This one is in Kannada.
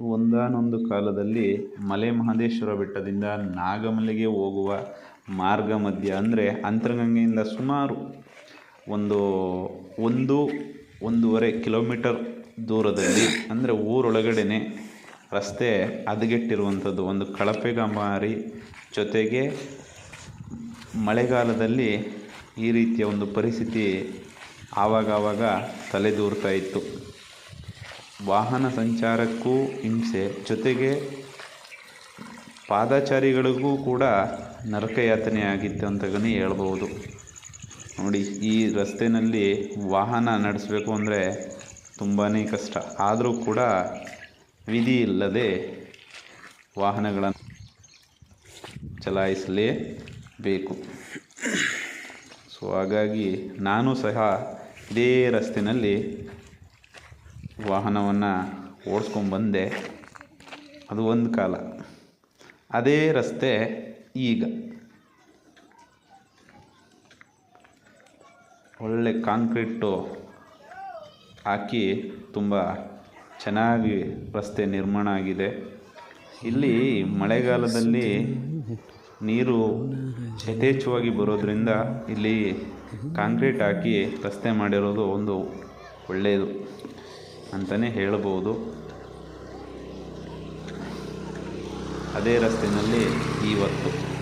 ಒಂದಾನೊಂದು ಕಾಲದಲ್ಲಿ ಮಲೆ ಮಹದೇಶ್ವರ ಬೆಟ್ಟದಿಂದ ನಾಗಮಲೆಗೆ ಹೋಗುವ ಮಾರ್ಗ ಮಧ್ಯ, ಅಂದರೆ ಅಂತರಗಂಗೆಯಿಂದ ಸುಮಾರು ಒಂದು ಒಂದು, ಒಂದೂವರೆ ಕಿಲೋಮೀಟರ್ ದೂರದಲ್ಲಿ, ಅಂದರೆ ಊರೊಳಗಡೆನೆ ರಸ್ತೆ ಹದಗೆಟ್ಟಿರುವಂಥದ್ದು. ಒಂದು ಕಳಪೆ ಕಾಮಗಾರಿ ಜೊತೆಗೆ ಮಳೆಗಾಲದಲ್ಲಿ ಈ ರೀತಿಯ ಒಂದು ಪರಿಸ್ಥಿತಿ ಆವಾಗಾವಾಗ ತಲೆದೂರ್ತಾ ಇತ್ತು. ವಾಹನ ಸಂಚಾರಕ್ಕೂ ಹಿಂಸೆ. ಜೊತೆಗೆ ಪಾದಚಾರಿಗಳಿಗೂ ಕೂಡ ನರಕಯಾತನೆ ಆಗಿತ್ತು ಅಂತಲೇ ಹೇಳ್ಬೋದು ನೋಡಿ, ಈ ರಸ್ತೆಯಲ್ಲಿ ವಾಹನ ನಡೆಸಬೇಕು ಅಂದರೆ ತುಂಬಾ ಕಷ್ಟ. ಆದರೂ ಕೂಡ ವಿಧಿ ಇಲ್ಲದೆ ವಾಹನಗಳನ್ನು ಚಲಾಯಿಸಲೇಬೇಕು. ಸೊ ಹಾಗಾಗಿ ನಾನು ಸಹ ಇದೇ ರಸ್ತೆಯಲ್ಲಿ ವಾಹನವನ್ನು ಓಡಿಸ್ಕೊಂಬಂದೆ, ಅದು ಒಂದು ಕಾಲ. ಅದೇ ರಸ್ತೆ ಈಗ. ಒಳ್ಳೆ ಕಾಂಕ್ರೀಟು ಹಾಕಿ ತುಂಬ ಚೆನ್ನಾಗಿ ರಸ್ತೆ ನಿರ್ಮಾಣ ಆಗಿದೆ. ಇಲ್ಲಿ ಮಳೆಗಾಲದಲ್ಲಿ ನೀರು ಯಥೇಚ್ಛವಾಗಿ ಬರೋದರಿಂದ ಇಲ್ಲಿ ಕಾಂಕ್ರೀಟ್ ಹಾಕಿ ರಸ್ತೆ ಮಾಡಿರೋದು ಒಂದು ಒಳ್ಳೆಯದು. ಅಂತಲೇ ಹೇಳಬಹುದು. ಅದೇ ರಸ್ತೆಯಲ್ಲಿ ಇವತ್ತು